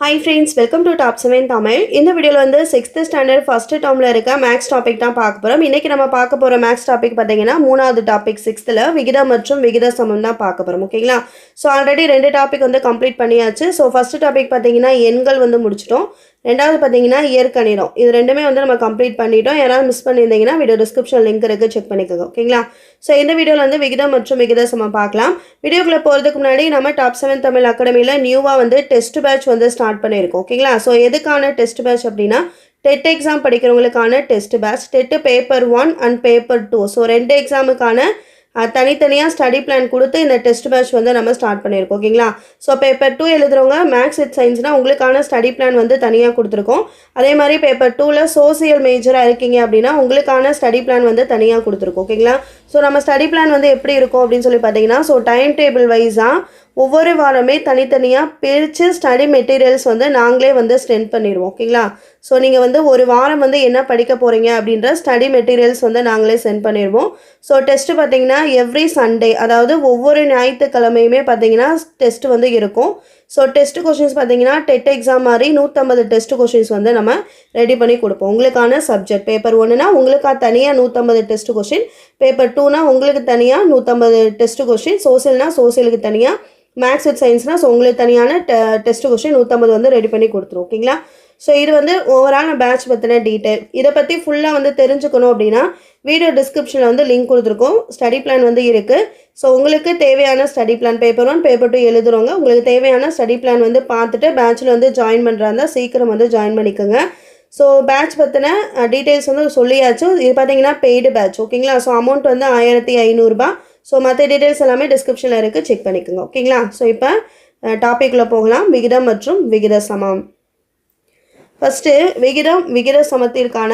Hi friends welcome to top seven Tamil இந்த வீடியோவில் வந்து சிக்ஸ்த்து ஸ்டாண்டர்ட் ஃபஸ்ட்டு டேர்மில் இருக்க மேக்ஸ் டாபிக் தான் பார்க்க போகிறோம் இன்றைக்கி நம்ம பார்க்க போகிற மேக்ஸ் டாபிக் பார்த்தீங்கன்னா மூணாவது டாபிக் சிக்ஸ்த்தில் விகிதம் மற்றும் விகித சமம் தான் பார்க்க போகிறோம் ஓகேங்களா ஸோ ஆல்ரெடி ரெண்டு டாபிக் வந்து கம்ப்ளீட் பண்ணியாச்சு. ஸோ ஃபஸ்ட்டு டாபிக் பார்த்தீங்கன்னா எண்கள் வந்து முடிச்சிட்டோம். ரெண்டாவது பார்த்தீங்கன்னா இயற்கணிதம் இது ரெண்டுமே வந்து நம்ம கம்ப்ளீட் பண்ணிட்டோம். யாராவது மிஸ் பண்ணியிருந்தீங்கன்னா வீடியோ டிஸ்கிரிப்ஷன் லிங்க் இருக்குது செக் பண்ணிக்கோங்க. ஓகேங்களா ஸோ இந்த வீடியோவில் வந்து விகிதம் மற்றும் விகித சமம் பார்க்கலாம். வீடியோக்குள்ளே போகிறதுக்கு முன்னாடி நம்ம டாப் செவன் தமிழ் அகாடமியில் நியூவாக வந்து டெஸ்ட் பேட்ச் வந்து ஸ்டார்ட் பண்ணியிருக்கோம். ஓகேங்களா ஸோ எதுக்கான டெஸ்ட் பேட்ச் அப்படின்னா TET exam படிக்கிறவங்களுக்கான test batch TET paper one and paper two so ரெண்டு எக்ஸாமுக்கான தனித்தனியாக ஸ்டடி பிளான் கொடுத்து இந்த டெஸ்ட் பேட்ச் வந்து நம்ம ஸ்டார்ட் பண்ணியிருக்கோம் ஓகேங்களா? ஸோ பேப்பர் டூ எழுதுறவங்க மேக்ஸ் வித் சயின்ஸ்னால் உங்களுக்கான ஸ்டடி பிளான் வந்து தனியாக கொடுத்துருக்கோம். அதே மாதிரி பேப்பர் டூவில் சோசியல் மேஜராக இருக்கீங்க அப்படின்னா உங்களுக்கான ஸ்டடி பிளான் வந்து தனியாக கொடுத்துருக்கோம் ஓகேங்களா? ஸோ நம்ம ஸ்டடி பிளான் வந்து எப்படி இருக்கும் அப்படின்னு சொல்லி பார்த்தீங்கன்னா ஸோ டைம் டேபிள் வைஸாக ஒவ்வொரு வாரமே தனித்தனியாக பிரித்து ஸ்டடி மெட்டீரியல்ஸ் வந்து நாங்களே வந்து ஸ்டென்ட் பண்ணிடுவோம் ஓகேங்களா? ஸோ நீங்கள் வந்து ஒரு வாரம் வந்து என்ன படிக்க போகிறீங்க அப்படின்ற ஸ்டடி மெட்டீரியல்ஸ் வந்து நாங்களே சென்ட் பண்ணிடுவோம். ஸோ டெஸ்ட்டு பார்த்தீங்கன்னா எவ்ரி சண்டே அதாவது ஒவ்வொரு ஞாயிற்றுக்கிழமையுமே பார்த்தீங்கன்னா டெஸ்ட் வந்து இருக்கும். ஸோ டெஸ்ட் கொஷின்ஸ் பார்த்தீங்கன்னா டெட் எக்ஸாம் மாதிரி நூற்றம்பது டெஸ்ட் கொஷின்ஸ் வந்து நம்ம ரெடி பண்ணி கொடுப்போம். உங்களுக்கான சப்ஜெக்ட் பேப்பர் ஒன்றுனா உங்களுக்காக தனியாக நூற்றம்பது டெஸ்ட் கொஷின் பேப்பர் டூனா உங்களுக்கு தனியாக நூற்றம்பது டெஸ்ட் கொஷின் சோசியல்னா சோசியலுக்கு தனியாக மேக்ஸ் வித் சயின்ஸ்னால் ஸோ உங்களுக்கு தனியான டெஸ்ட் கொஸ்டின் நூற்றம்பது வந்து ரெடி பண்ணி கொடுத்துரும் ஓகேங்களா ஸோ இது வந்து ஓவரால் பேட்ச் பற்றின டீட்டெயில் இதை பற்றி ஃபுல்லாக வந்து தெரிஞ்சுக்கணும் அப்படின்னா வீடியோ டிஸ்கிரிப்ஷனில் வந்து லிங்க் கொடுத்துருக்கோம். ஸ்டடி பிளான் வந்து இருக்குது ஸோ உங்களுக்கு தேவையான study plan paper one paper two எழுதுறவங்க உங்களுக்கு தேவையான ஸ்டடி பிளான் வந்து பார்த்துட்டு பேட்சில் வந்து ஜாயின் பண்ணுறாருந்தா சீக்கிரம் வந்து ஜாயின் பண்ணிக்கோங்க. ஸோ பேட்ச் பற்றின டீட்டெயில்ஸ் வந்து சொல்லியாச்சு. இது பார்த்தீங்கன்னா பெய்டு பேட்ச் ஓகேங்களா ஸோ அமௌண்ட் வந்து ஆயிரத்தி ஐநூறுரூபா ஸோ மற்ற டீட்டெயில்ஸ் எல்லாமே டிஸ்கிரிப்ஷனில் இருக்குது செக் பண்ணிக்கோங்க. ஓகேங்களா ஸோ இப்போ டாப்பிக்கில் போகலாம். விகிதம் மற்றும் விகித சமம் ஃபஸ்ட்டு விகிதம் விகித சமத்திற்கான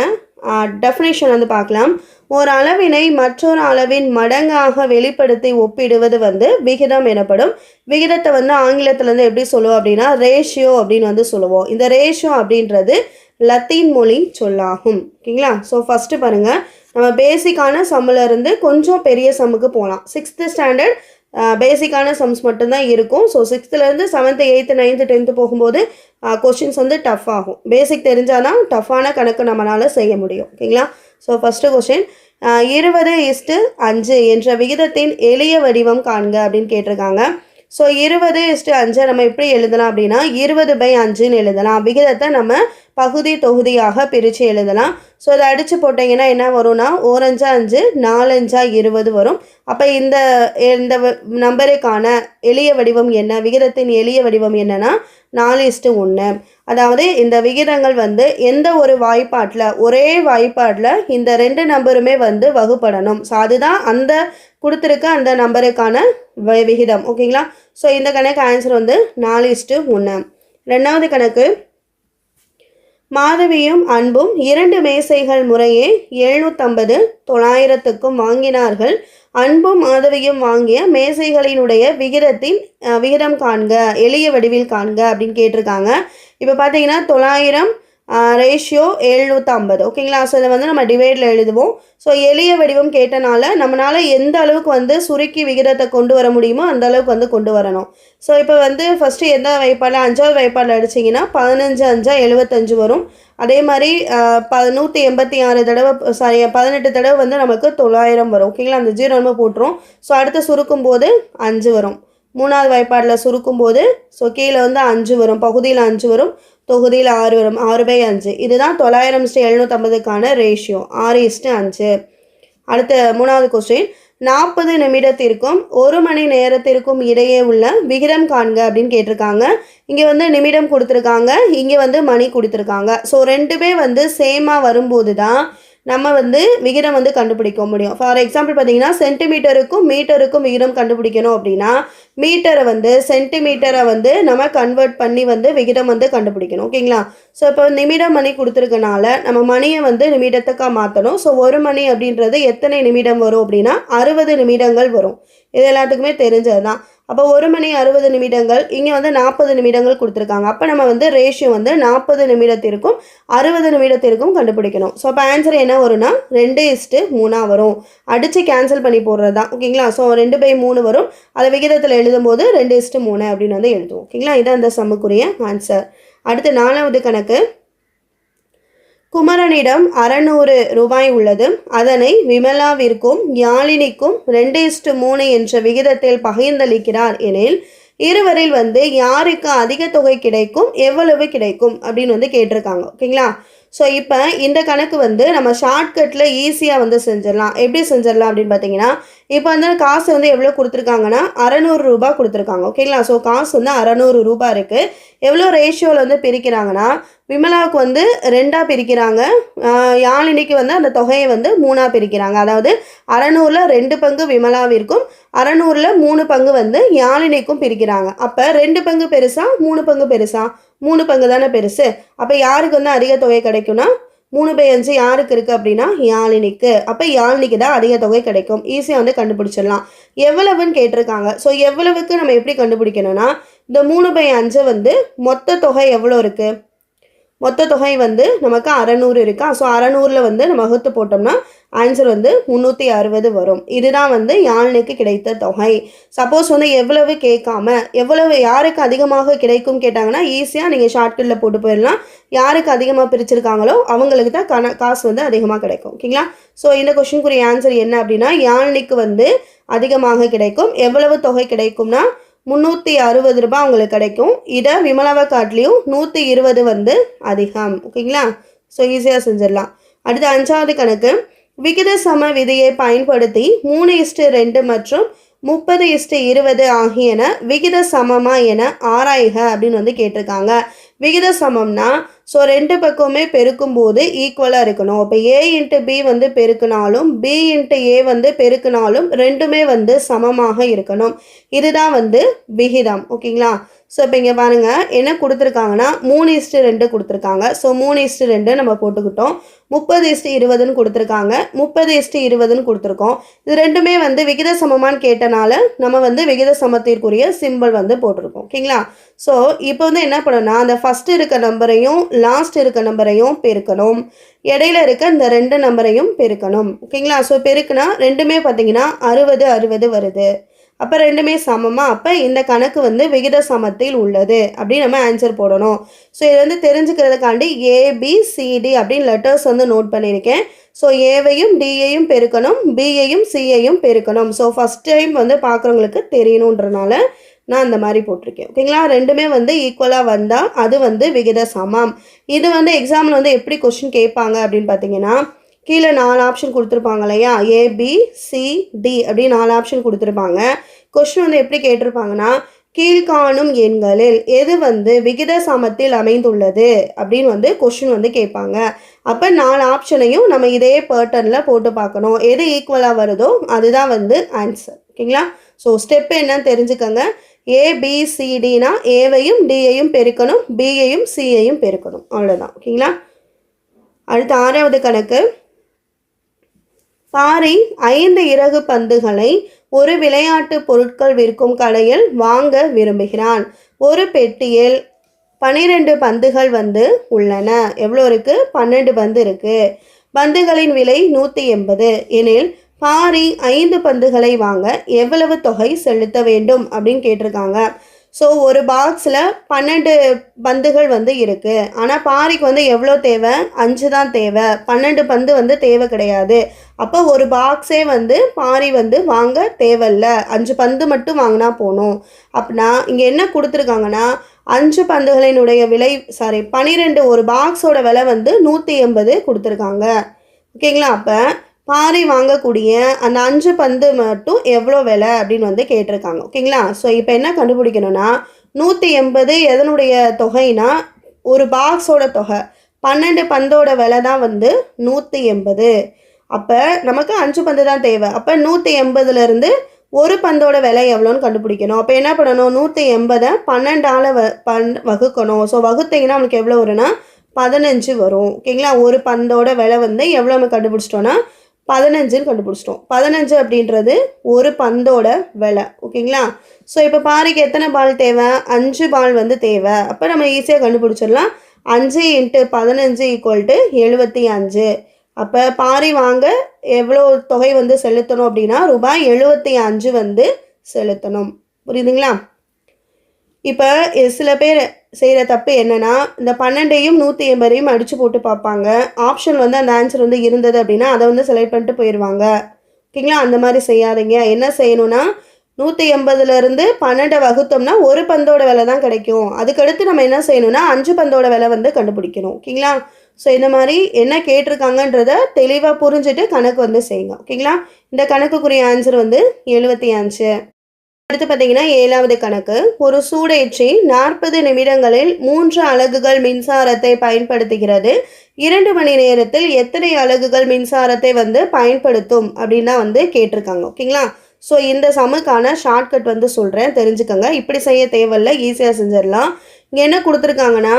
டெஃபினேஷன் வந்து பார்க்கலாம். ஒரு அளவினை மற்றொரு அளவின் மடங்காக வெளிப்படுத்தி ஒப்பிடுவது வந்து விகிதம் எனப்படும். விகிதத்தை வந்து ஆங்கிலத்தில் வந்து எப்படி சொல்லுவோம் அப்படின்னா ரேஷியோ அப்படின்னு வந்து சொல்லுவோம். இந்த ரேஷியோ அப்படின்றது லத்தீன் மொழி சொல்லாகும். ஓகேங்களா? ஸோ ஃபஸ்ட்டு பாருங்கள் நம்ம பேசிக்கான சம்மிலிருந்து கொஞ்சம் பெரிய சம்முக்கு போகலாம் சிக்ஸ்த்து ஸ்டாண்டர்ட் பேசிக்கான சம்ஸ் மட்டும்தான் இருக்கும். ஸோ சிக்ஸ்த்துலேருந்து செவன்த்து எயித்து நைன்த்து டென்த்து போகும்போது கொஷின்ஸ் வந்து டஃப் ஆகும். பேசிக் தெரிஞ்சால் தான் டஃப்பான கணக்கு நம்மளால் செய்ய முடியும். ஓகேங்களா? ஸோ ஃபஸ்ட்டு கொஷின் இருபது இஸ்ட்டு அஞ்சு என்ற விகிதத்தின் எளிய வடிவம் காண்க அப்படின்னு கேட்டிருக்காங்க. ஸோ இருபது இஸ்ட்டு அஞ்சு நம்ம எப்படி எழுதலாம் அப்படின்னா இருபது பை அஞ்சுன்னு எழுதலாம். விகிதத்தை நம்ம பகுதி தொகுதியாக பிரித்து எழுதலாம். ஸோ அதை அடித்து போட்டிங்கன்னா என்ன வரும்னா ஓரஞ்சா அஞ்சு நாலஞ்சா இருபது வரும். அப்போ இந்த இந்த நம்பருக்கான எளிய வடிவம் என்ன? விகிதத்தின் எளிய வடிவம் என்னென்னா நாலு இஸ்டு ஒன்று அதாவது இந்த விகிதங்கள் வந்து எந்த ஒரு வாய்ப்பாட்டில் ஒரே வாய்ப்பாட்டில் இந்த ரெண்டு நம்பருமே வந்து வகுப்படணும். ஸோ அதுதான் அந்த கொடுத்துருக்க அந்த நம்பருக்கான வ- விகிதம். ஓகேங்களா ஸோ இந்த கணக்கு ஆன்சர் வந்து நாலு இஸ்டு ஒன்று ரெண்டாவது கணக்கு மாதவியும் அன்பும் இரண்டு மேசைகள் முறையே எழுநூற்றம்பது தொள்ளாயிரத்துக்கும் வாங்கினார்கள். அன்பும் மாதவியும் வாங்கிய மேசைகளினுடைய விகிதத்தின் விகிதம் காண்க எளிய வடிவில் காண்க அப்படின்னு கேட்டிருக்காங்க. இப்போ பார்த்தீங்கன்னா தொள்ளாயிரம் ரேஷியோ எழுநூற்றம்பது ஓகேங்களா ஸோ இதை வந்து நம்ம டிவைடில் எழுதுவோம். ஸோ எளிய வடிவம் கேட்டனால நம்மளால் எந்த அளவுக்கு வந்து சுருக்கி விகிதத்தை கொண்டு வர முடியுமோ அந்த அளவுக்கு வந்து கொண்டு வரணும். ஸோ இப்போ வந்து ஃபஸ்ட்டு எந்த வைப்பாடில் அஞ்சாவது வைப்பாடில் அடிச்சிங்கன்னா பதினஞ்சு அஞ்சா எழுபத்தஞ்சு வரும். அதே மாதிரி ப நூற்றி எண்பத்தி ஆறு தடவை சாரி பதினெட்டு தடவை வந்து நமக்கு தொள்ளாயிரம் வரும். ஓகேங்களா அந்த ஜீரோ நம்ம போட்டுரும் ஸோ அடுத்து சுருக்கும் போது அஞ்சு வரும். மூணாவது வாய்ப்பாடில் சுருக்கும் போது ஸோ கீழே வந்து அஞ்சு வரும் பகுதியில் அஞ்சு வரும் தொகுதியில் ஆறு வரும் ஆறு பை அஞ்சு. இதுதான் தொள்ளாயிரம் இஸ்ட்டு எழுநூற்றம்பதுக்கான ரேஷியோ ஆறு இஸ்ட்டு அஞ்சு. அடுத்த மூணாவது கொஸ்டின் நாற்பது நிமிடத்திற்கும் ஒரு மணி நேரத்திற்கும் இடையே உள்ள விகிதம் காண்க அப்படின்னு கேட்டிருக்காங்க. இங்கே வந்து நிமிடம் கொடுத்துருக்காங்க இங்கே வந்து மணி கொடுத்துருக்காங்க. ஸோ ரெண்டுமே வந்து சேமாக வரும்போது தான் நம்ம வந்து விகிதம் வந்து கண்டுபிடிக்க முடியும். ஃபார் எக்ஸாம்பிள் பார்த்தீங்கன்னா சென்டிமீட்டருக்கும் மீட்டருக்கும் விகிதம் கண்டுபிடிக்கணும் அப்படின்னா மீட்டரை வந்து சென்டிமீட்டரை வந்து நம்ம கன்வெர்ட் பண்ணி வந்து விகிதம் வந்து கண்டுபிடிக்கணும். ஓகேங்களா ஸோ இப்போ நிமிடம் மணி கொடுத்துருக்கனால நம்ம மணியை வந்து நிமிடத்துக்காக மாற்றணும் ஸோ ஒரு மணி அப்படின்றது எத்தனை நிமிடம் வரும் அப்படின்னா அறுபது நிமிடங்கள் வரும். இது எல்லாத்துக்குமே தெரிஞ்சது தான் அப்போ ஒரு மணி அறுபது நிமிடங்கள் இங்கே வந்து நாற்பது நிமிடங்கள் கொடுத்துருக்காங்க. அப்போ நம்ம வந்து ரேஷியோ வந்து நாற்பது நிமிடத்திற்கும் அறுபது நிமிடத்திற்கும் கண்டுபிடிக்கணும். ஸோ அப்போ ஆன்சர் என்ன வரும்னா ரெண்டு இஸ்ட்டு மூணாக வரும். அடித்து கேன்சல் பண்ணி போடுறது தான் ஓகேங்களா? ஸோ ரெண்டு பை மூணு வரும். அதை விகிதத்தில் எழுதும்போது ரெண்டு இஸ்ட்டு மூணு அப்படின்னு வந்து எழுதுவோம். ஓகேங்களா? இதான் அந்த சம்முக்குரிய ஆன்சர் அடுத்து நாலாவது கணக்கு. குமரனிடம் அறநூறு ரூபாய் உள்ளது. அதனை விமலாவிற்கும் யாழினிக்கும் ரெண்டு இஸ்டு மூணு என்ற விகிதத்தில் பகிர்ந்தளிக்கிறார் எனில் இருவரில் வந்து யாருக்கு அதிக தொகை கிடைக்கும் எவ்வளவு கிடைக்கும் அப்படின்னு வந்து கேட்டிருக்காங்க. ஓகேங்களா? ஸோ இப்போ இந்த கணக்கு வந்து நம்ம ஷார்ட்கட்டில் ஈஸியாக வந்து செஞ்சிடலாம். எப்படி செஞ்சிடலாம் அப்படின்னு பார்த்தீங்கன்னா இப்போ வந்து காசு வந்து எவ்வளோ கொடுத்துருக்காங்கன்னா அறநூறு ரூபாய் கொடுத்துருக்காங்க. ஓகேங்களா ஸோ காசு வந்து அறநூறு ரூபா இருக்குது எவ்வளோ ரேஷியோவில் வந்து பிரிக்கிறாங்கன்னா விமலாவுக்கு வந்து ரெண்டாக பிரிக்கிறாங்க. யாழினிக்கு வந்து அந்த தொகையை வந்து மூணாக பிரிக்கிறாங்க. அதாவது அறநூறில் ரெண்டு பங்கு விமலாவிற்கும் அறநூறில் மூணு பங்கு வந்து யாழினிக்கும் பிரிக்கிறாங்க. அப்போ ரெண்டு பங்கு பெருசா மூணு பங்கு பெருசா? மூணு பங்கு தானே பெருசு? அப்போ யாருக்கு வந்து அதிக தொகை கிடைக்கும்னா? மூணு பை அஞ்சு யாருக்கு இருக்குது அப்படின்னா யாழினிக்கு. அப்போ யாழினிக்கு தான் அதிக தொகை கிடைக்கும். ஈஸியாக வந்து கண்டுபிடிச்சிடலாம். எவ்வளவுன்னு கேட்டிருக்காங்க. ஸோ எவ்வளவுக்கு நம்ம எப்படி கண்டுபிடிக்கணும்னா இந்த மூணு பை அஞ்சு வந்து மொத்த தொகை எவ்வளோ இருக்குது மொத்த தொகை வந்து நமக்கு அறநூறு இருக்கா? ஸோ அறநூறில் வந்து நம்ம வகுத்து போட்டோம்னா ஆன்சர் வந்து முந்நூற்றி அறுபது வரும். இதுதான் வந்து யாழ்னுக்கு கிடைத்த தொகை. சப்போஸ் வந்து எவ்வளவு கேட்காம எவ்வளவு யாருக்கு அதிகமாக கிடைக்கும் கேட்டாங்கன்னா ஈஸியாக நீங்கள் ஷார்ட்கட்டில் போட்டு போயிடலாம். யாருக்கு அதிகமாக பிரிச்சிருக்காங்களோ அவங்களுக்கு தான் கண காசு வந்து அதிகமாக கிடைக்கும். ஓகேங்களா? ஸோ இந்த கொஷினுக்குரிய ஆன்சர் என்ன அப்படின்னா யாழ்னிக்கு வந்து அதிகமாக கிடைக்கும். எவ்வளவு தொகை கிடைக்கும்னா முந்நூற்றி அறுபது ரூபாய் உங்களுக்கு கிடைக்கும். இதை விமலாவை காட்டிலையும் நூற்றி இருபது வந்து அதிகம். ஓகேங்களா? ஸோ ஈஸியாக செஞ்சிடலாம். அடுத்து அஞ்சாவது கணக்கு. விகித சம விதியை பயன்படுத்தி மூணு இஸ்டு ரெண்டு மற்றும் முப்பது இஸ்டு இருபது ஆகியன விகித சமமா என ஆராய்க அப்படின்னு வந்து கேட்டிருக்காங்க. விகித சமம்னா ஸோ ரெண்டு பக்கமுமே பெருக்கும்போது ஈக்குவலாக இருக்கணும். இப்போ ஏ இன்ட்டு பி வந்து பெருக்கினாலும் பி இன்ட்டு ஏ வந்து பெருக்கினாலும் ரெண்டுமே வந்து சமமாக இருக்கணும். இதுதான் வந்து விகிதம். ஓகேங்களா? ஸோ இப்போ இங்கே பாருங்கள் என்ன கொடுத்துருக்காங்கன்னா மூணு இஸ்ட்டு ரெண்டு கொடுத்துருக்காங்க. ஸோ மூணு இஸ்ட்டு ரெண்டு நம்ம போட்டுக்கிட்டோம். முப்பது இஸ்ட்டு இருபதுன்னு கொடுத்துருக்காங்க. முப்பது இஸ்ட்டு இருபதுன்னு கொடுத்துருக்கோம். இது ரெண்டுமே வந்து விகித சமமான்னு கேட்டனால நம்ம வந்து விகித சமத்திற்குரிய சிம்பிள் வந்து போட்டிருக்கோம். ஓகேங்களா? ஸோ இப்போ வந்து என்ன பண்ணணும்னா அந்த ஃபஸ்ட்டு இருக்க நம்பரையும் லாஸ்ட் இருக்க நம்பரையும் பெருக்கணும். இடையில இருக்க இந்த ரெண்டு நம்பரையும் பெருக்கணும். ஓகேங்களா? ஸோ பெருக்குனா ரெண்டுமே பார்த்தீங்கன்னா அறுபது அறுபது வருது. அப்போ ரெண்டுமே சமமா? அப்போ இந்த கணக்கு வந்து விகித சமத்தில் உள்ளது. அப்படின்னு நம்ம ஆன்சர் போடணும். ஸோ இது வந்து தெரிஞ்சுக்கிறதுக்காண்டி ஏபிசிடி அப்படின்னு லெட்டர்ஸ் வந்து நோட் பண்ணியிருக்கேன். ஸோ ஏவையும் டியையும் பெருக்கணும். பியையும் சியையும் பெருக்கணும். ஸோ ஃபஸ்ட் டைம் வந்து பார்க்குறவங்களுக்கு தெரியணுன்றனால நான் அந்த மாதிரி போட்டிருக்கேன். ஓகேங்களா ரெண்டுமே வந்து ஈக்குவலாக வந்தால் அது வந்து விகித சமம். இது வந்து எக்ஸாமில் வந்து எப்படி கொஷின் கேட்பாங்க அப்படின்னு பார்த்தீங்கன்னா கீழே நாலு ஆப்ஷன் கொடுத்துருப்பாங்க இல்லையா? ஏபி சி டி அப்படின்னு நாலு ஆப்ஷன் கொடுத்துருப்பாங்க. கொஷின் வந்து எப்படி கேட்டிருப்பாங்கன்னா கீழ்காணும் எண்களில் எது வந்து விகித சமத்தில் அமைந்துள்ளது அப்படின்னு வந்து கொஷின் வந்து கேட்பாங்க. அப்போ நாலு ஆப்ஷனையும் நம்ம இதே பேட்டர்னில் போட்டு பார்க்கணும். எது ஈக்குவலாக வருதோ அதுதான் வந்து ஆன்சர் ஓகேங்களா? ஸோ ஸ்டெப் என்னன்னு தெரிஞ்சுக்கோங்க. ஏபிசிடினா ஏவையும் டியையும் பெருக்கணும் பியையும் சியையும் பெருக்கணும். அவ்வளோதான் ஓகேங்களா? அடுத்து ஆறாவது கணக்கு. பாரி ஐந்து இறகு பந்துகளை ஒரு விளையாட்டு பொருட்கள் விற்கும் கடையில் வாங்க விரும்புகிறான். ஒரு பெட்டியில் பனிரெண்டு பந்துகள் வந்து உள்ளன. எவ்வளோ இருக்கு? பன்னெண்டு பந்து இருக்கு. பந்துகளின் விலை நூற்றி எண்பது. எனில் பாரி ஐந்து பந்துகளை வாங்க எவ்வளவு தொகை செலுத்த வேண்டும் அப்படின்னு கேட்டிருக்காங்க. ஸோ ஒரு பாக்ஸில் பன்னெண்டு பந்துகள் வந்து இருக்குது ஆனால் பாரிக்கு வந்து எவ்வளோ தேவை? அஞ்சு தான் தேவை. பன்னெண்டு பந்து வந்து தேவை கிடையாது. அப்போ ஒரு பாக்ஸே வந்து பாரி வந்து வாங்க தேவையில்ல. அஞ்சு பந்து மட்டும் வாங்கினா போகணும் அப்படின்னா இங்கே என்ன கொடுத்துருக்காங்கன்னா அஞ்சு பந்துகளினுடைய விலை சாரி பன்னிரெண்டு ஒரு பாக்ஸோட விலை வந்து நூற்றி எண்பது கொடுத்துருக்காங்க. ஓகேங்களா? அப்போ பாரி வாங்கக்கூடிய அந்த அஞ்சு பந்து மட்டும் எவ்வளோ விலை அப்படின்னு வந்து கேட்டிருக்காங்க. ஓகேங்களா? ஸோ இப்போ என்ன கண்டுபிடிக்கணும்னா நூற்றி எண்பது எதனுடைய தொகைனா ஒரு பாக்ஸோட தொகை. பன்னெண்டு பந்தோட விலை தான் வந்து நூற்றி எண்பது. அப்போ நமக்கு அஞ்சு பந்து தான் தேவை. அப்போ நூற்றி எண்பதுலேருந்து ஒரு பந்தோட விலை எவ்வளோன்னு கண்டுபிடிக்கணும். அப்போ என்ன பண்ணணும்? நூற்றி எண்பதை பன்னெண்டால் வ பன் வகுக்கணும். ஸோ வகுத்தீங்கன்னா நமக்கு எவ்வளோ வரும்னா பதினஞ்சு வரும். ஓகேங்களா? ஒரு பந்தோட விலை வந்து எவ்வளோ நம்ம கண்டுபிடிச்சிட்டோன்னா பதினஞ்சுன்னு கண்டுபிடிச்சிட்டோம். பதினஞ்சு அப்படின்றது ஒரு பந்தோட விலை ஓகேங்களா? ஸோ இப்போ பாரிக்கு எத்தனை பால் தேவை? அஞ்சு பால் வந்து தேவை. அப்போ நம்ம ஈஸியாக கண்டுபிடிச்சிடலாம். அஞ்சு இன்ட்டு பதினஞ்சு ஈக்குவல் டு எழுபத்தி அஞ்சு. அப்போ பாரி வாங்க எவ்வளோ தொகை வந்து செலுத்தணும் அப்படின்னா ரூபாய் எழுபத்தி அஞ்சு வந்து செலுத்தணும். புரியுதுங்களா? இப்போ சில பேர் செய்கிற தப்பு என்னென்னா இந்த பன்னெண்டையும் நூற்றி எண்பதையும் அடித்து போட்டு பார்ப்பாங்க. ஆப்ஷன் வந்து அந்த ஆன்சர் வந்து இருந்தது அப்படின்னா அதை வந்து செலக்ட் பண்ணிட்டு போயிடுவாங்க ஓகேங்களா? அந்த மாதிரி செய்யாதீங்க. என்ன செய்யணும்னா நூற்றி எண்பதுலேருந்து பன்னெண்டை வகுத்தோம்னா ஒரு பந்தோட விலை தான் கிடைக்கும். அதுக்கடுத்து நம்ம என்ன செய்யணும்னா அஞ்சு பந்தோட விலை வந்து கண்டுபிடிக்கணும். ஓகேங்களா? ஸோ இந்த மாதிரி என்ன கேட்டிருக்காங்கன்றத தெளிவாக புரிஞ்சுட்டு கணக்கு வந்து செய்யுங்க. ஓகேங்களா? இந்த கணக்குக்குரிய ஆன்சர் வந்து எழுபத்தி அஞ்சு. அடுத்து பார்த்தீங்கன்னா ஏழாவது கணக்கு. ஒரு சூடேற்றி நாற்பது நிமிடங்களில் மூன்று அலகுகள் மின்சாரத்தை பயன்படுத்துகிறது. இரண்டு மணி நேரத்தில் எத்தனை அலகுகள் மின்சாரத்தை வந்து பயன்படுத்தும் அப்படின்னு தான் வந்து கேட்டிருக்காங்க. ஓகேங்களா? ஸோ இந்த சமுக்கான ஷார்ட்கட் வந்து சொல்கிறேன் தெரிஞ்சுக்கோங்க. இப்படி செய்ய தேவையில்ல. ஈஸியாக செஞ்சிடலாம். இங்கே என்ன கொடுத்துருக்காங்கன்னா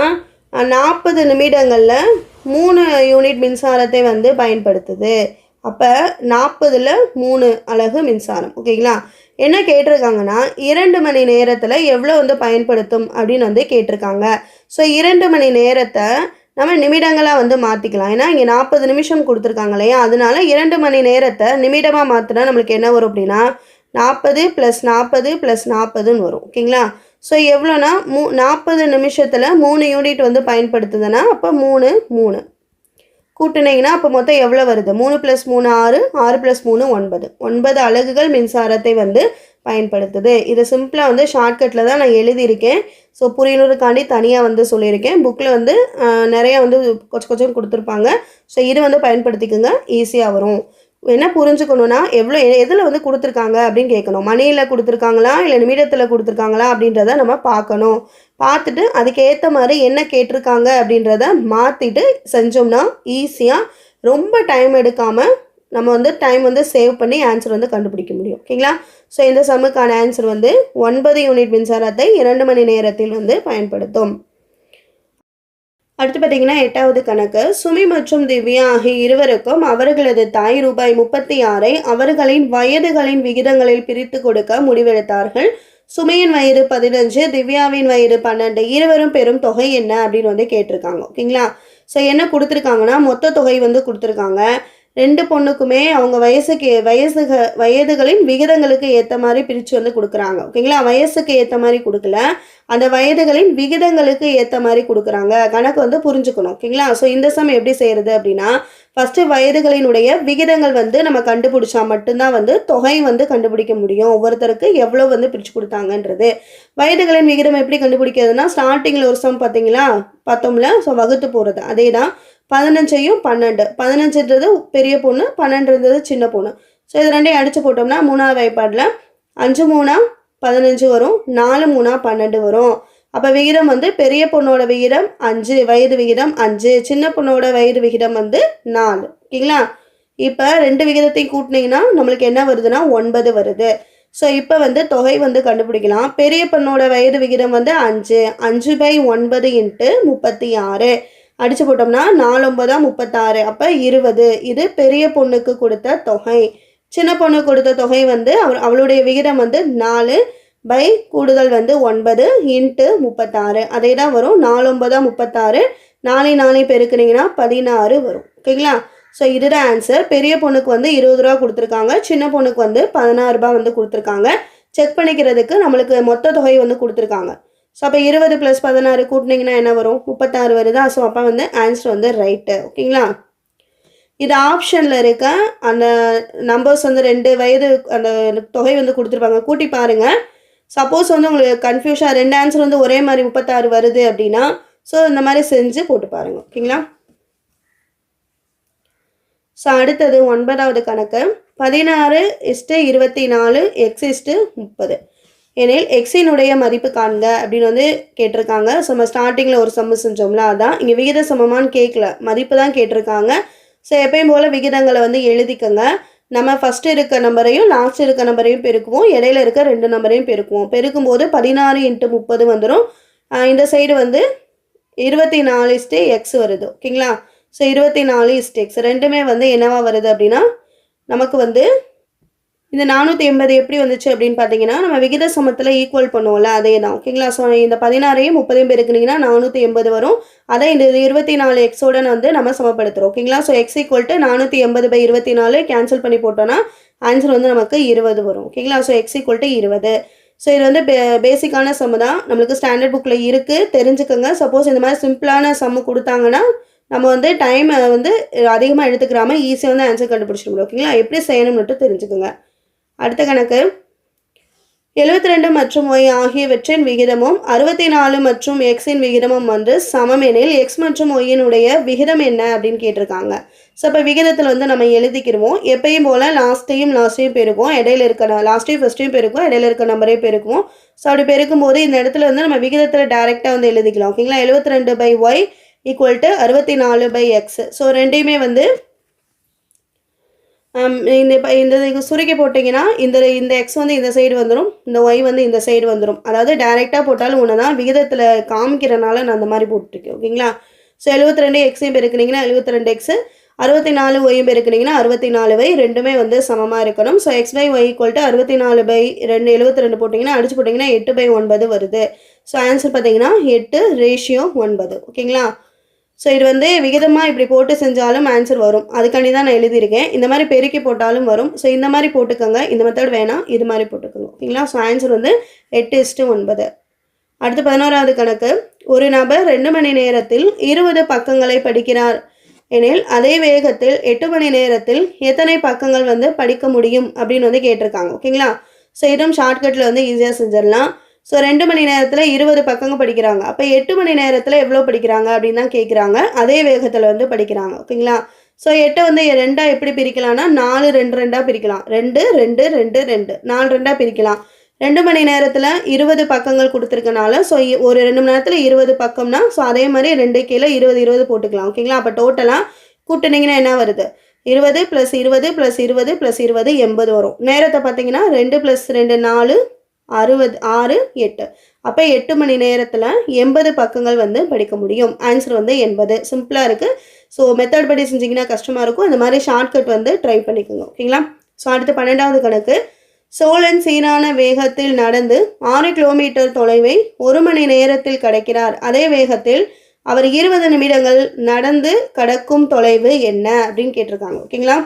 நாற்பது நிமிடங்களில் மூணு யூனிட் மின்சாரத்தை வந்து பயன்படுத்துது. அப்போ நாற்பதில் மூணு அலகு மின்சாரம். ஓகேங்களா? என்ன கேட்டிருக்காங்கன்னா இரண்டு மணி நேரத்தில் எவ்வளோ வந்து பயன்படுத்தும் அப்படின்னு வந்து கேட்டிருக்காங்க. ஸோ இரண்டு மணி நேரத்தை நம்ம நிமிடங்களாக வந்து மாற்றிக்கலாம் ஏன்னா இங்கே நாற்பது நிமிஷம் கொடுத்துருக்காங்க இல்லையா? அதனால இரண்டு மணி நேரத்தை நிமிடமாக மாற்றினா நம்மளுக்கு என்ன வரும் அப்படின்னா நாற்பது ப்ளஸ் நாற்பது ப்ளஸ் நாற்பதுன்னு வரும். ஓகேங்களா? ஸோ எவ்வளோனா மூ நாற்பது நிமிஷத்தில் மூணு யூனிட் வந்து பயன்படுத்துதுன்னா அப்போ மூணு மூணு. கூட்டினீங்கன்னா அப்போ மொத்தம் எவ்வளோ வருது? மூணு ப்ளஸ் மூணு ஆறு ஆறு ப்ளஸ் மூணு ஒன்பது. ஒன்பது அலகுகள் மின்சாரத்தை வந்து பயன்படுத்துது. இதை சிம்பிளாக வந்து ஷார்ட்கட்டில் தான் நான் எழுதியிருக்கேன். ஸோ புரியணுக்காண்டி தனியாக வந்து சொல்லியிருக்கேன். புக்கில் வந்து நிறையா நிறைய வந்து கொஞ்சம் கொஞ்சம் கொடுத்துருப்பாங்க. ஸோ இது வந்து பயன்படுத்திக்கோங்க. ஈஸியாக வரும். என்ன புரிஞ்சுக்கணுன்னா எவ்வளோ எதில் வந்து கொடுத்துருக்காங்க அப்படின்னு கேட்கணும். மணியில் கொடுத்துருக்காங்களா? இல்லை நிமிடத்தில் கொடுத்துருக்காங்களா? அப்படின்றத நம்ம பார்க்கணும். பார்த்துட்டு அதுக்கேற்ற மாதிரி என்ன கேட்டிருக்காங்க அப்படின்றத மாற்றிட்டு செஞ்சோம்னா ஈஸியாக ரொம்ப டைம் எடுக்காமல் நம்ம வந்து டைம் வந்து சேவ் பண்ணி ஆன்சர் வந்து கண்டுபிடிக்க முடியும். ஓகேங்களா ஸோ இந்த சம்முக்கான ஆன்சர் வந்து ஒன்பது யூனிட் மின்சாரத்தை இரண்டு மணி நேரத்தில் வந்து பயன்படுத்தும். அடுத்து பார்த்தீங்கன்னா எட்டாவது கணக்கு. சுமி மற்றும் திவ்யா ஆகிய இருவருக்கும் அவர்களது தாய் ரூபாய் முப்பத்தி ஆறை அவர்களின் வயதுகளின் விகிதங்களில் பிரித்து கொடுக்க முடிவெடுத்தார்கள். சுமையின் வயிறு பதினஞ்சு திவ்யாவின் வயிறு பன்னெண்டு. இருவரும் பெரும் தொகை என்ன அப்படின்னு வந்து கேட்டிருக்காங்க. ஓகேங்களா? ஸோ என்ன கொடுத்துருக்காங்கன்னா மொத்த தொகை வந்து கொடுத்துருக்காங்க. ரெண்டு பொண்ணுக்குமே அவங்க வயசுக்கு வயசுக வயதுகளின் விகிதங்களுக்கு ஏற்ற மாதிரி பிரித்து வந்து கொடுக்குறாங்க. ஓகேங்களா வயசுக்கு ஏற்ற மாதிரி கொடுக்கல. அந்த வயதுகளின் விகிதங்களுக்கு ஏற்ற மாதிரி கொடுக்குறாங்க. கணக்கு வந்து புரிஞ்சுக்கணும். ஓகேங்களா ஸோ இந்த சம் எப்படி செய்கிறது அப்படின்னா ஃபஸ்ட்டு வயதுகளினுடைய விகிதங்கள் வந்து நம்ம கண்டுபிடிச்சா மட்டும்தான் வந்து தொகை வந்து கண்டுபிடிக்க முடியும். ஒவ்வொருத்தருக்கு எவ்வளோ வந்து பிரித்து கொடுத்தாங்கன்றது. வயதுகளின் விகிதம் எப்படி கண்டுபிடிக்கிறதுனா ஸ்டார்டிங்கில் ஒரு சம் பார்த்தீங்களா? பார்த்தோம்ல ஸோ வகுத்து போகிறது அதே தான் பதினஞ்சையும் பன்னெண்டு. பதினஞ்சுன்றது பெரிய பொண்ணு பன்னெண்டுன்றது சின்ன பொண்ணு. ஸோ இது ரெண்டையும் அடித்து போட்டோம்னா மூணாவது வாய்ப்பாடில் அஞ்சு மூணா பதினஞ்சு வரும் நாலு மூணா பன்னெண்டு வரும். அப்போ விகிதம் வந்து பெரிய பொண்ணோட விகிதம் அஞ்சு வயது விகிதம் அஞ்சு சின்ன பொண்ணோட வயது விகிதம் வந்து நாலு. ஓகேங்களா? இப்போ ரெண்டு விகிதத்தையும் கூட்டினீங்கன்னா நம்மளுக்கு என்ன வருதுன்னா ஒன்பது வருது. ஸோ இப்போ வந்து தொகை வந்து கண்டுபிடிக்கலாம். பெரிய பொண்ணோட வயது விகிதம் வந்து அஞ்சு. அஞ்சு பை ஒன்பது இன்ட்டு முப்பத்தி ஆறு. அடித்து போட்டோம்னா நாலு ஒன்பதா முப்பத்தாறு. அப்போ இருபது. இது பெரிய பொண்ணுக்கு கொடுத்த தொகை. சின்ன பொண்ணுக்கு கொடுத்த தொகை வந்து அவர் அவளுடைய விகிதம் வந்து நாலு பை கூடுதல் வந்து ஒன்பது இன்ட்டு முப்பத்தாறு. அதே தான் வரும். நாலு ஒன்பதா முப்பத்தாறு. நாளை நாளை பெருக்குனீங்கன்னா பதினாறு வரும். ஓகேங்களா? ஸோ இதுதான் ஆன்சர் பெரிய பொண்ணுக்கு வந்து இருபது ரூபா கொடுத்துருக்காங்க. சின்ன பொண்ணுக்கு வந்து பதினாறு ரூபா வந்து கொடுத்துருக்காங்க. செக் பண்ணிக்கிறதுக்கு நம்மளுக்கு மொத்த தொகை வந்து கொடுத்துருக்காங்க. ஸோ அப்போ இருபது ப்ளஸ் பதினாறு கூட்டினீங்கன்னா என்ன வரும்? முப்பத்தாறு வருதா? ஸோ அப்போ வந்து ஆன்சர் வந்து ரைட்டு ஓகேங்களா இது ஆப்ஷனில் இருக்க அந்த நம்பர்ஸ் வந்து ரெண்டு வயது அந்த தொகை வந்து கொடுத்துருப்பாங்க. கூட்டி பாருங்கள் சப்போஸ் வந்து உங்களுக்கு கன்ஃபியூஷன் ரெண்டு ஆன்சர் வந்து ஒரே மாதிரி முப்பத்தாறு வருது அப்படின்னா ஸோ இந்த மாதிரி செஞ்சு போட்டு பாருங்கள் ஓகேங்களா ஸோ அடுத்தது ஒன்பதாவது கணக்கு. பதினாறு இஸ்ட்டு இருபத்தி நாலு எக்ஸ் இஸ்ட்டு முப்பது. எனில் எக்ஸினுடைய மதிப்பு காண்க அப்படின்னு வந்து கேட்டிருக்காங்க. ஸோ நம்ம ஸ்டார்டிங்கில் ஒரு சம்மு செஞ்சோம்ல அதான். இங்கே விகித சமமான்னு கேட்கல மதிப்பு தான் கேட்டிருக்காங்க. ஸோ எப்பயும் போல் விகிதங்களை வந்து எழுதிக்கங்க. நம்ம ஃபஸ்ட்டு இருக்க நம்பரையும் லாஸ்ட் இருக்க நம்பரையும் பெருக்குவோம். இடையில இருக்க ரெண்டு நம்பரையும் பெருக்குவோம். பெருக்கும்போது பதினாறு இன்ட்டு முப்பது வந்துடும் இந்த சைடு வந்து இருபத்தி நாலு இஸ்டே எக்ஸ் வருது. ஓகேங்களா? ஸோ இருபத்தி நாலு இஸ்ட் எக்ஸ் ரெண்டுமே வந்து என்னவா வருது அப்படின்னா நமக்கு வந்து இந்த நானூற்றி எண்பது எப்படி வந்துச்சு அப்படின்னு பார்த்தீங்கன்னா நம்ம விகித சமத்தில் ஈக்குவல் பண்ணுவோம்ல அதே தான் ஓகேங்களா ஸோ இந்த பதினாறையும் முப்பதையும் பெருக்குனிங்கன்னா நானூற்றி எண்பது வரும். அதை இந்த இருபத்தி நாலு எக்ஸோட வந்து நம்ம சமப்படுத்துகிறோம் ஓகேங்களா ஸோ எக்ஸ் ஈக்குவல் டு நானூற்றி எண்பது பை இருபத்தி நாலு கேன்சல் பண்ணி போட்டோன்னா ஆன்சர் வந்து நமக்கு இருபது வரும். ஓகேங்களா ஸோ எக்ஸ் ஈக்குவல் டு இருபது. ஸோ இது வந்து பே பேசிக்கான சம்மு தான். நம்மளுக்கு ஸ்டாண்டர்ட் புக்கில் இருக்குது தெரிஞ்சுக்கோங்க. சப்போஸ் இந்த மாதிரி சிம்பிளான சம்மு கொடுத்தாங்கன்னா நம்ம வந்து டைமை வந்து அதிகமாக எடுத்துக்கிறாமல் ஈஸியாக வந்து ஆன்சர் கண்டுபிடிச்சிட முடியும். ஓகேங்களா எப்படி செய்யணும்னு மட்டும் தெரிஞ்சுக்கோங்க. அடுத்த கணக்கு. எழுபத்தி ரெண்டு மற்றும் ஒய் ஆகியவற்றின் விகிதமும் அறுபத்தி நாலு மற்றும் எக்ஸின் விகிதமும் வந்து சமம் எனில் எக்ஸ் மற்றும் ஒய்யினுடைய விகிதம் என்ன அப்படின்னு கேட்டிருக்காங்க. ஸோ இப்போ விகிதத்தில் வந்து நம்ம எழுதிக்கிடுவோம் எப்பயும் போல் லாஸ்ட்டையும் லாஸ்ட்டையும் பெருக்கும் இடையில இருக்க லாஸ்ட்டையும் ஃபஸ்ட்டையும் பெருக்கும் இடையில இருக்க நம்பரே பெருக்கும் ஸோ அப்படி பெருக்கும் போது இந்த இடத்துல வந்து நம்ம விகிதத்தில் டேரெக்டாக வந்து எழுதிக்கலாம். ஓகேங்களா? எழுபத்தி ரெண்டு பை ஒய் ஈக்குவல் டு அறுபத்தி நாலு பை எக்ஸ் ஸோ ரெண்டையுமே வந்து இந்த இப்போ இந்த இது சுருக்கி போட்டிங்கன்னா இந்த இந்த எக்ஸ் வந்து இந்த சைடு வந்துடும் இந்த ஒய் வந்து இந்த சைடு வந்துடும் அதாவது டைரெக்டாக போட்டாலும் ஒன்று தான் விகிதத்தில் காமிக்கிறனால நான் அந்த மாதிரி போட்டிருக்கேன் ஓகேங்களா? ஸோ எழுபத்தி ரெண்டு எக்ஸையும் பெருக்குனீங்கன்னா எழுபத்தி ரெண்டு எக்ஸு அறுபத்தி நாலு ஒய்யும் பெருக்குனீங்கன்னா அறுபத்தி நாலு வை ரெண்டுமே வந்து சமமாக இருக்கணும். So X by Y equal to அறுபத்தி நாலு பை ரெண்டு எழுபத்தி ரெண்டு போட்டிங்கன்னா அடிச்சு போட்டிங்கன்னா எட்டு பை ஒன்பது வருது. ஸோ ஆன்சர் பார்த்தீங்கன்னா எட்டு ரேஷியோ ஒன்பது ஓகேங்களா? ஸோ இது வந்து விகிதமாக இப்படி போட்டு செஞ்சாலும் ஆன்சர் வரும். அதுக்காண்டி தான் நான் எழுதியிருக்கேன். இந்த மாதிரி பெருக்கி போட்டாலும் வரும். ஸோ இந்த மாதிரி போட்டுக்கோங்க. இந்த மெத்தட் வேணாம். இது மாதிரி போட்டுக்கோங்க. ஓகேங்களா ஸோ ஆன்சர் வந்து எட்டு இஸ்ட்டு ஒன்பது. அடுத்து பதினோராவது கணக்கு. ஒரு நபர் ரெண்டு மணி நேரத்தில் இருபது பக்கங்களை படிக்கிறார். எனில் அதே வேகத்தில் எட்டு மணி நேரத்தில் எத்தனை பக்கங்கள் வந்து படிக்க முடியும்? அப்படின்னு வந்து கேட்டிருக்காங்க. ஓகேங்களா ஸோ இதுவும் ஷார்ட்கட்டில் வந்து ஈஸியாக செஞ்சிடலாம். ஸோ ரெண்டு மணி நேரத்தில் இருபது பக்கங்க படிக்கிறாங்க. அப்போ எட்டு மணி நேரத்தில் எவ்வளோ படிக்கிறாங்க அப்படின்னு தான் கேட்குறாங்க அதே வேகத்தில் வந்து படிக்கிறாங்க. ஓகேங்களா? ஸோ எட்டை வந்து ரெண்டாக எப்படி பிரிக்கலாம்னா நாலு ரெண்டு ரெண்டாக பிரிக்கலாம். ரெண்டு ரெண்டு ரெண்டு ரெண்டு. நாலு ரெண்டாக பிரிக்கலாம். ரெண்டு மணி நேரத்தில் இருபது பக்கங்கள் கொடுத்துருக்கனால ஸோ ஒரு ரெண்டு மணி நேரத்தில் இருபது பக்கம்னா ஸோ அதே மாதிரி ரெண்டு கீழே இருபது இருபது போட்டுக்கலாம். ஓகேங்களா? அப்போ டோட்டலாக கூட்டினீங்கன்னா என்ன வருது? இருபது ப்ளஸ் இருபது ப்ளஸ் இருபது ப்ளஸ் இருபது எண்பது வரும். நேரத்தை பார்த்தீங்கன்னா ரெண்டு ப்ளஸ் ரெண்டு நாலு அறுபது ஆறு எட்டு. அப்போ எட்டு மணி நேரத்தில் எண்பது பக்கங்கள் வந்து படிக்க முடியும். ஆன்சர் வந்து எண்பது. சிம்பிளாக இருக்குது ஸோ மெத்தட் படி செஞ்சிங்கன்னா கஷ்டமாக இருக்கும். அந்த மாதிரி ஷார்ட்கட் வந்து ட்ரை பண்ணிக்கோங்க. ஓகேங்களா ஸோ அடுத்து பன்னெண்டாவது கணக்கு. சோழன் சீரான வேகத்தில் நடந்து ஆறு கிலோமீட்டர் தொலைவை ஒரு மணி நேரத்தில் கடக்கிறார். அதே வேகத்தில் அவர் இருபது நிமிடங்கள் நடந்து கடக்கும் தொலைவு என்ன? அப்படின்னு கேட்டிருக்காங்க. ஓகேங்களா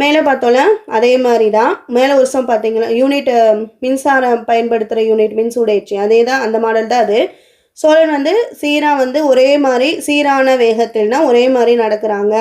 மேலே பார்த்தோன்னா அதே மாதிரி தான் மேலே வருஷம் பார்த்தீங்கன்னா யூனிட் மின்சாரம் பயன்படுத்துகிற யூனிட் மின்சூடேற்றி. அதே தான் அந்த மாடல் தான் அது. சோழன் வந்து சீராக வந்து ஒரே மாதிரி சீரான வேகத்தில்னா ஒரே மாதிரி நடக்கிறாங்க.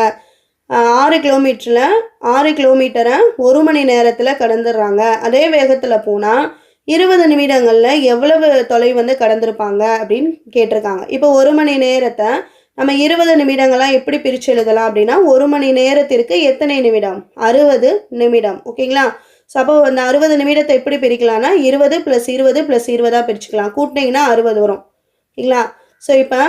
ஆறு கிலோமீட்டரில் ஆறு கிலோமீட்டரை ஒரு மணி நேரத்தில் கடந்துடுறாங்க. அதே வேகத்தில் போனால் இருபது நிமிடங்களில் எவ்வளவு தொலை வந்து கடந்திருப்பாங்க அப்படின்னு கேட்டிருக்காங்க. இப்போ ஒரு மணி நேரத்தை நம்ம இருபது நிமிடங்களாக எப்படி பிரித்து எழுதலாம் அப்படின்னா ஒரு மணி நேரத்திற்கு எத்தனை நிமிடம்? அறுபது நிமிடம். ஓகேங்களா? ஸோ அப்போ அந்த அறுபது நிமிடத்தை எப்படி பிரிக்கலாம்னா இருபது ப்ளஸ் இருபது ப்ளஸ் இருபதாக பிரிச்சுக்கலாம். கூட்டினீங்கன்னா அறுபது வரும். ஓகேங்களா? ஸோ இப்போ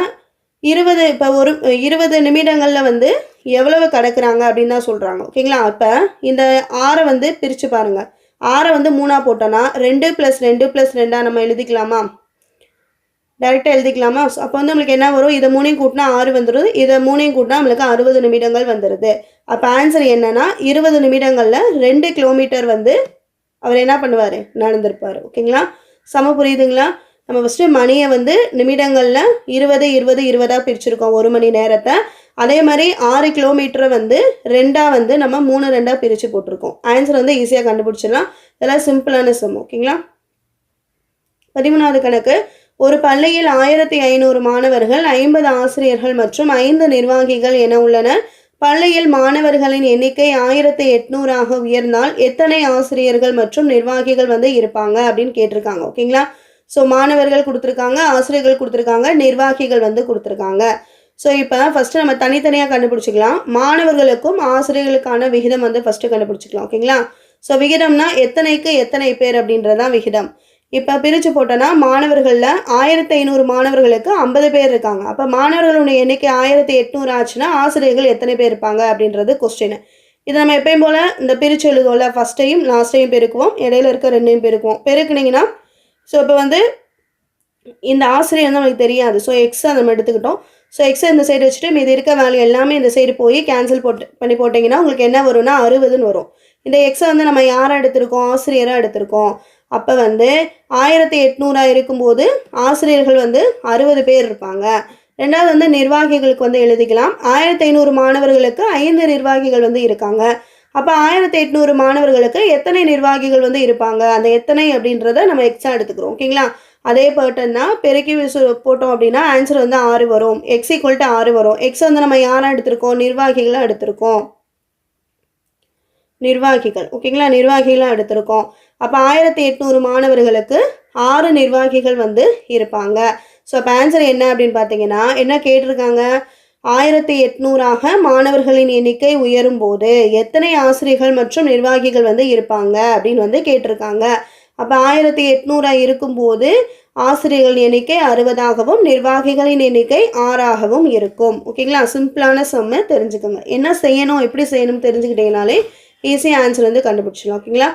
இருபது இப்போ ஒரு இருபது நிமிடங்களில் வந்து எவ்வளவு கடக்குறாங்க அப்படின்னு தான் சொல்கிறாங்க ஓகேங்களா? அப்போ இந்த ஆறை வந்து பிரித்து பாருங்கள் ஆறை வந்து மூணாக போட்டோன்னா ரெண்டு ப்ளஸ் ரெண்டு ப்ளஸ் ரெண்டாக நம்ம எழுதிக்கலாமா? டைரெக்டாக எழுதிக்கலாமா? அப்போ வந்து நம்மளுக்கு என்ன வரும்? இதை மூணையும் கூட்டினா ஆறு வந்துடுது இதை மூணையும் கூட்டினா நம்மளுக்கு அறுபது நிமிடங்கள் வந்துடுது அப்போ ஆன்சர் என்னென்னா இருபது நிமிடங்களில் ரெண்டு கிலோமீட்டர் வந்து அவர் என்ன பண்ணுவார்? நடந்திருப்பார். ஓகேங்களா? சம புரியுதுங்களா? நம்ம ஃபஸ்ட்டு மணியை வந்து நிமிடங்களில் இருபது இருபது இருபதாக பிரிச்சிருக்கோம் ஒரு மணி நேரத்தை. அதே மாதிரி ஆறு கிலோமீட்டரை வந்து ரெண்டாக வந்து நம்ம மூணு ரெண்டாக பிரித்து போட்டிருக்கோம். ஆன்சர் வந்து ஈஸியாக கண்டுபிடிச்சிடலாம். இதெல்லாம் சிம்பிளான சம் ஓகேங்களா? பதிமூணாவது கணக்கு. ஒரு பள்ளியில் ஆயிரத்தி ஐநூறு மாணவர்கள் ஐம்பது ஆசிரியர்கள் மற்றும் ஐந்து நிர்வாகிகள் என உள்ளனர். பள்ளியில் மாணவர்களின் எண்ணிக்கை ஆயிரத்தி எட்நூறாக உயர்ந்தால் எத்தனை ஆசிரியர்கள் மற்றும் நிர்வாகிகள் வந்து இருப்பாங்க அப்படின்னு கேட்டிருக்காங்க. ஓகேங்களா? ஸோ மாணவர்கள் கொடுத்துருக்காங்க ஆசிரியர்கள் கொடுத்துருக்காங்க நிர்வாகிகள் வந்து கொடுத்துருக்காங்க. ஸோ இப்போ ஃபஸ்ட்டு நம்ம தனித்தனியாக கண்டுபிடிச்சிக்கலாம். மாணவர்களுக்கும் ஆசிரியர்களுக்கான விகிதம் வந்து ஃபஸ்ட்டு கண்டுபிடிச்சிக்கலாம். ஓகேங்களா? ஸோ விகிதம்னா எத்தனைக்கு எத்தனை பேர் அப்படின்றதான் விகிதம். இப்போ பிரித்து போட்டோன்னா மாணவர்களில் ஆயிரத்தி ஐநூறு மாணவர்களுக்கு ஐம்பது பேர் இருக்காங்க. அப்போ மாணவர்களுடைய எண்ணிக்கை ஆயிரத்தி எட்நூறு ஆச்சுன்னா ஆசிரியர்கள் எத்தனை பேர் இருப்பாங்க அப்படின்றது கொஸ்டின் இது நம்ம எப்பயும் போல் இந்த பிரித்து எழுதுவோம்ல ஃபஸ்ட்டையும் லாஸ்ட்டையும் பெருக்குவோம். இடையில இருக்க ரெண்டையும் பெருக்குவோம். பெருக்குனிங்கன்னா ஸோ இப்போ வந்து இந்த ஆசிரியர் வந்து நமக்கு தெரியாது. ஸோ எக்ஸை நம்ம எடுத்துக்கிட்டோம். ஸோ எக்ஸை இந்த சைடு வச்சுட்டு மீதி இருக்க வேல்யூ எல்லாமே இந்த சைடு போய் கேன்சல் போட்டு பண்ணி போட்டிங்கன்னா உங்களுக்கு என்ன வரும்னா அறுபதுன்னு வரும். இந்த எக்ஸை வந்து நம்ம யாரை எடுத்திருக்கோம்? ஆசிரியராக எடுத்திருக்கோம். அப்போ வந்து ஆயிரத்தி எட்நூறாக இருக்கும்போது ஆசிரியர்கள் வந்து அறுபது பேர் இருப்பாங்க. ரெண்டாவது வந்து நிர்வாகிகளுக்கு வந்து எழுதிக்கலாம். ஆயிரத்தி ஐநூறு மாணவர்களுக்கு ஐந்து நிர்வாகிகள் வந்து இருக்காங்க. அப்போ ஆயிரத்தி எட்நூறு மாணவர்களுக்கு எத்தனை நிர்வாகிகள் வந்து இருப்பாங்க? அந்த எத்தனை அப்படின்றத நம்ம எக்ஸ்ட்ரா எடுத்துக்கிறோம். ஓகேங்களா அதே பேட்டர்ன் பெருக்கி விசு போட்டோம் அப்படின்னா ஆன்சர் வந்து ஆறு வரும். எக்ஸ் ஈக்குவல் டு ஆறு வரும். எக்ஸ் வந்து நம்ம யாராக எடுத்திருக்கோம்? நிர்வாகிகளாக எடுத்திருக்கோம். நிர்வாகிகள். ஓகேங்களா நிர்வாகிகளாக எடுத்திருக்கோம். அப்போ ஆயிரத்தி எட்நூறு மாணவர்களுக்கு ஆறு நிர்வாகிகள் வந்து இருப்பாங்க. ஸோ அப்போ ஆன்சர் என்ன அப்படின்னு பார்த்தீங்கன்னா என்ன கேட்டிருக்காங்க? ஆயிரத்தி எட்நூறாக மாணவர்களின் எண்ணிக்கை உயரும் போது எத்தனை ஆசிரியர்கள் மற்றும் நிர்வாகிகள் வந்து இருப்பாங்க அப்படின்னு வந்து கேட்டிருக்காங்க. அப்போ ஆயிரத்தி எட்நூறாக இருக்கும்போது ஆசிரியர்கள் எண்ணிக்கை அறுபதாகவும் நிர்வாகிகளின் எண்ணிக்கை ஆறாகவும் இருக்கும். ஓகேங்களா சிம்பிளான சம்மை தெரிஞ்சுக்கோங்க. என்ன செய்யணும் எப்படி செய்யணும் தெரிஞ்சுக்கிட்டீங்கனாலே ஈஸியாக ஆன்சர் வந்து கண்டுபிடிச்சிடலாம் ஓகேங்களா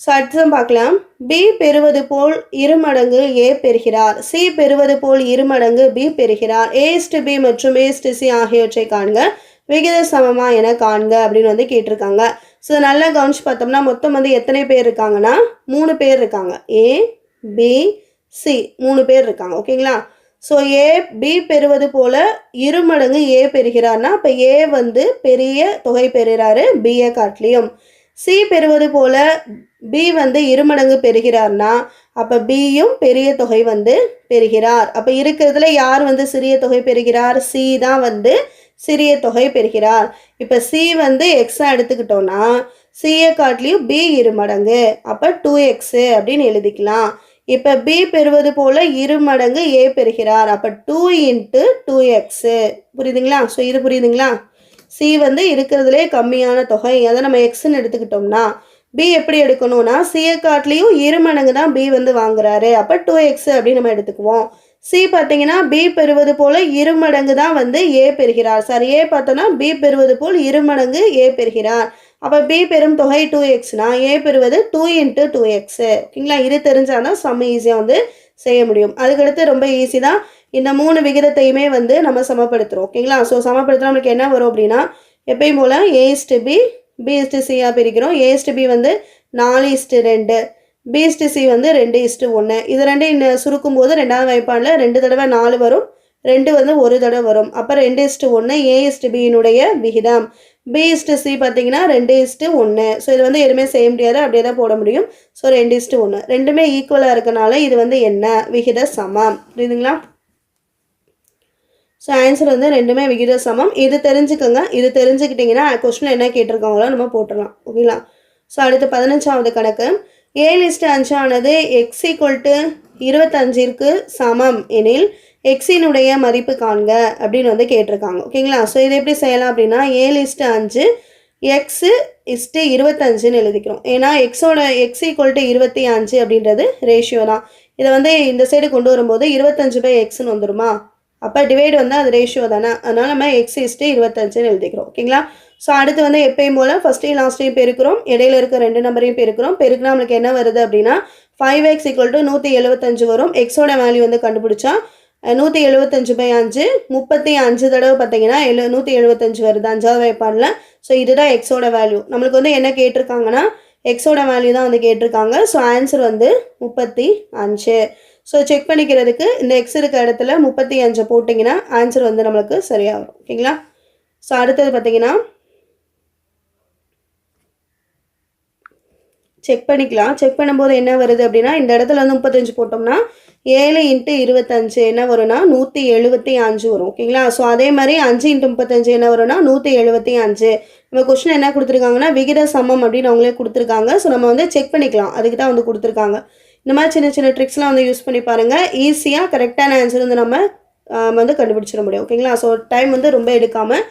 ஸோ அடுத்ததான் பார்க்கலாம். பி பெறுவது போல் இருமடங்கு ஏ பெறுகிறார். சி பெறுவது போல் இருமடங்கு பி பெறுகிறார். ஏஸ்டு பி மற்றும் ஏஸ்டு சி ஆகியவற்றை காண்க. விகித சமமா என காண்க அப்படின்னு வந்து கேட்டிருக்காங்க. ஸோ நல்லா கவனிச்சு பார்த்தோம்னா மொத்தம் வந்து எத்தனை பேர் இருக்காங்கன்னா மூணு பேர் இருக்காங்க. ஏ பி சி மூணு பேர் இருக்காங்க ஓகேங்களா ஸோ ஏ பி பெறுவது போல இருமடங்கு ஏ பெறுகிறார்னா அப்போ ஏ வந்து பெரிய தொகை பெறுகிறாரு பிஏ காட்டிலையும் சி பெறுவது போல பி வந்து இருமடங்கு பெறுகிறார்னா அப்போ பியும் பெரிய தொகை வந்து பெறுகிறார். அப்போ இருக்கிறதுல யார் வந்து சிறிய தொகை பெறுகிறார்? சி தான் வந்து சிறிய தொகை பெறுகிறார். இப்போ சி வந்து எக்ஸாக எடுத்துக்கிட்டோன்னா சிஏ காட்டிலையும் பி இருமடங்கு அப்போ டூ எக்ஸு அப்படின்னு எழுதிக்கலாம். இப்போ பி பெறுவது போல் இரு மடங்கு ஏ பெறுகிறார். அப்போ டூ இன்ட்டு டூ எக்ஸு புரியுதுங்களா? ஸோ இது புரியுதுங்களா? சி வந்து இருக்கிறதுலே கம்மியான தொகை. அதை நம்ம எக்ஸ்ன்னு எடுத்துக்கிட்டோம்னா பி எப்படி எடுக்கணும்னா சிஏ காட்டிலையும் இரு மடங்கு தான் பி வந்து வாங்குறாரு. அப்போ டூ எக்ஸ் அப்படின்னு நம்ம எடுத்துக்குவோம். சி பார்த்தீங்கன்னா பி பெறுவது போல் இரு மடங்கு தான் வந்து ஏ பெறுகிறார். சார் ஏ பார்த்தோன்னா பி பெறுவது போல் இரு மடங்கு ஏ பெறுகிறார். அப்போ பி பெறும் தொகை டூ எக்ஸ்னால் ஏ பெறுவது டூ இன்ட்டு டூ எக்ஸு ஓகேங்களா? இது தெரிஞ்சால் தான் செம்ம ஈஸியாக வந்து செய்ய முடியும். அதுக்கடுத்து ரொம்ப ஈஸி தான். இந்த மூணு விகிதத்தையுமே வந்து நம்ம சமப்படுத்துகிறோம் ஓகேங்களா? ஸோ சமப்படுத்தினா நம்மளுக்கு என்ன வரும் அப்படின்னா எப்பயும் போல் A is to B B is to சியாக பிரிக்கிறோம். ஏ இஸ்டு பி வந்து நாலு இஸ்டு ரெண்டு. பி இஸ்டு சி வந்து ரெண்டு இஸ்டு ஒன்று இது ரெண்டையும் இன்னும் சுருக்கும் போது ரெண்டாவது வாய்ப்பானில் ரெண்டு தடவை நாலு வரும். ரெண்டு வந்து ஒரு தடவை வரும். அப்போ ரெண்டு இஸ்டு ஒன்று ஏ இஸ்டு பியினுடைய விகிதம். பி இஸ்டு சி பார்த்தீங்கன்னா ரெண்டு இஸ்ட்டு ஒன்று ஸோ இது வந்து எதுவுமே செய்ய முடியாது. அப்படியே தான் போட முடியும். ஸோ ரெண்டு இஸ்ட்டு ஒன்று ரெண்டுமே ஈக்குவலாக இருக்கனால இது வந்து என்ன? விகித சமம். புரியுதுங்களா? ஸோ ஆன்சர் வந்து ரெண்டுமே விகித சமம். இது தெரிஞ்சுக்கோங்க. இது தெரிஞ்சுக்கிட்டிங்கன்னா கொஸ்டின் என்ன கேட்டிருக்காங்களோ நம்ம போட்டுடலாம். ஓகேங்களா? ஸோ அடுத்து பதினஞ்சாவது கணக்கு. ஏழு லிஸ்ட்டு அஞ்சானது எக்ஸ் ஈக்குவல் டு இருபத்தஞ்சிற்கு சமம் எனில் எக்ஸினுடைய மதிப்பு காண்க அப்படின்னு வந்து கேட்டிருக்காங்க. ஓகேங்களா ஸோ இதை எப்படி செய்யலாம் அப்படின்னா ஏழு இஸ்ட்டு அஞ்சு எக்ஸு இஸ்ட்டு இருபத்தஞ்சுன்னு எழுதிக்கிறோம். ஏன்னா எக்ஸோட எக்ஸ் ஈக்குவல் டு இருபத்தி அஞ்சு அப்படின்றது ரேஷியோ தான். இதை வந்து இந்த சைடு கொண்டு வரும்போது இருபத்தஞ்சு பை எக்ஸ்னு வந்துருமா? அப்போ டிவைடு வந்து அது ரேஷியோ தானே. அதனால் நம்ம எக்ஸ் இஸ்ட்டு இருபத்தஞ்சுன்னு எழுதிக்கிறோம். ஓகேங்களா ஸோ அடுத்து வந்து எப்பயும் போல் ஃபஸ்ட்டையும் லாஸ்ட்டையும் பெருக்கிறோம். இடையில இருக்க ரெண்டு நம்பரையும் பெருக்கிறோம். பெருக்குனா நம்மளுக்கு என்ன வருது அப்படின்னா ஃபைவ் எக்ஸ் ஈக்குவல் டு நூற்றி எழுபத்தஞ்சு வரும். எக்ஸோட வேல்யூ வந்து கண்டுபிடிச்சா நூற்றி எழுபத்தஞ்சு பை அஞ்சு முப்பத்தி அஞ்சு தடவை பார்த்தீங்கன்னா எழு நூற்றி எழுபத்தஞ்சு வருது. அஞ்சாவது வைப்பாடில். ஸோ இதுதான் எக்ஸோட வேல்யூ நம்மளுக்கு வந்து என்ன கேட்டிருக்காங்கன்னா எக்ஸோட வேல்யூ தான் வந்து கேட்டிருக்காங்க. ஸோ ஆன்சர் வந்து முப்பத்தி அஞ்சு. ஸோ செக் பண்ணிக்கிறதுக்கு இந்த எக்ஸ் இருக்க இடத்துல முப்பத்தி அஞ்சை போட்டிங்கன்னா ஆன்சர் வந்து நம்மளுக்கு சரியாக வரும் ஓகேங்களா? ஸோ அடுத்தது பார்த்தீங்கன்னா செக் பண்ணிக்கலாம். செக் பண்ணும்போது என்ன வருது அப்படின்னா இந்த இடத்துல வந்து முப்பத்தஞ்சு போட்டோம்னா ஏழு இன்ட்டு இருபத்தஞ்சு என்ன வரும்னா நூற்றி எழுபத்தி அஞ்சு வரும். ஓகேங்களா ஸோ அதே மாதிரி அஞ்சு இன்ட்டு முப்பத்தஞ்சு என்ன வரும்னா நூற்றி எழுபத்தி அஞ்சு. நம்ம கொஸ்டின் என்ன கொடுத்துருக்காங்கன்னா விகித சமம் அப்படின்னு அவங்களே கொடுத்துருக்காங்க. ஸோ நம்ம வந்து செக் பண்ணிக்கலாம். அதுக்கு தான் வந்து கொடுத்துருக்காங்க. இந்த மாதிரி சின்ன சின்ன ட்ரிக்ஸ்லாம் வந்து யூஸ் பண்ணி பாருங்கள் ஈஸியாக கரெக்டான ஆன்சர் வந்து நம்ம வந்து கண்டுபிடிச்சிட முடியும். ஓகேங்களா ஸோ டைம் வந்து ரொம்ப எடுக்காமல்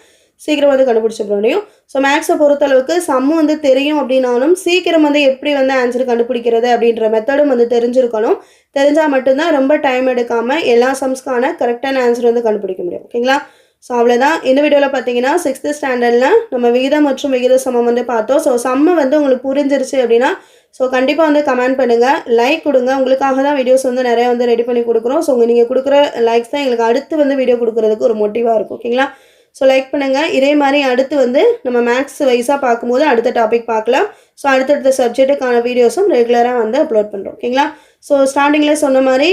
சீக்கிரம் வந்து கண்டுபிடிச்சிட முடியும். ஸோ மேக்ஸை பொறுத்தளவுக்கு சம்மு வந்து தெரியும் அப்படின்னாலும் சீக்கிரம் வந்து எப்படி வந்து ஆன்சர் கண்டுபிடிக்கிறது அப்படின்ற மெத்தடும் வந்து தெரிஞ்சிருக்கணும். தெரிஞ்சால் மட்டும்தான் ரொம்ப டைம் எடுக்காமல் எல்லா சம்ஸ்க்கான கரெக்டான ஆன்சர் வந்து கண்டுபிடிக்க முடியும். ஓகேங்களா ஸோ அவ்வளோதான் இந்த வீடியோவில் பார்த்தீங்கன்னா சிக்ஸ்த்து ஸ்டாண்டர்டில் நம்ம விகிதம் மற்றும் விகித சமம் வந்து பார்த்தோம். ஸோ சம்ம வந்து உங்களுக்கு புரிஞ்சிருச்சு அப்படின்னா ஸோ கண்டிப்பாக வந்து கமெண்ட் பண்ணுங்கள் லைக் கொடுங்க. உங்களுக்காக தான் வீடியோஸ் வந்து நிறைய வந்து ரெடி பண்ணி கொடுக்குறோம். ஸோ உங்கள் நீங்கள் கொடுக்குற லைக்ஸ் தான் எங்களுக்கு அடுத்து வந்து வீடியோ கொடுக்குறதுக்கு ஒரு மோட்டிவாக இருக்கும். ஓகேங்களா ஸோ லைக் பண்ணுங்கள் இதே மாதிரி அடுத்து வந்து நம்ம மேக்ஸ் வைஸாக பார்க்கும்போது அடுத்த டாபிக் பார்க்கலாம். ஸோ அடுத்தடுத்த சப்ஜெக்ட்டுக்கான வீடியோஸும் ரெகுலராக வந்து அப்லோட் பண்ணுறோம் ஓகேங்களா ஸோ ஸ்டார்டிங்கில் சொன்ன மாதிரி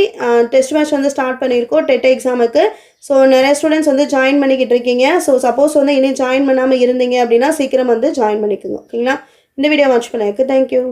டெஸ்ட் மேட்ச் வந்து ஸ்டார்ட் பண்ணியிருக்கோம். டெட் எக்ஸாமுக்கு ஸோ நிறைய ஸ்டூடெண்ட்ஸ் வந்து ஜாயின் பண்ணிக்கிட்டு இருக்கீங்க. ஸோ சப்போஸ் வந்து இனி ஜாயின் பண்ணாமல் இருந்தீங்க அப்படின்னா சீக்கிரம் வந்து ஜாயின் பண்ணிக்கோங்க. ஓகேங்களா இந்த வீடியோ வாட்ச் பண்ணதுக்கு தேங்க்யூ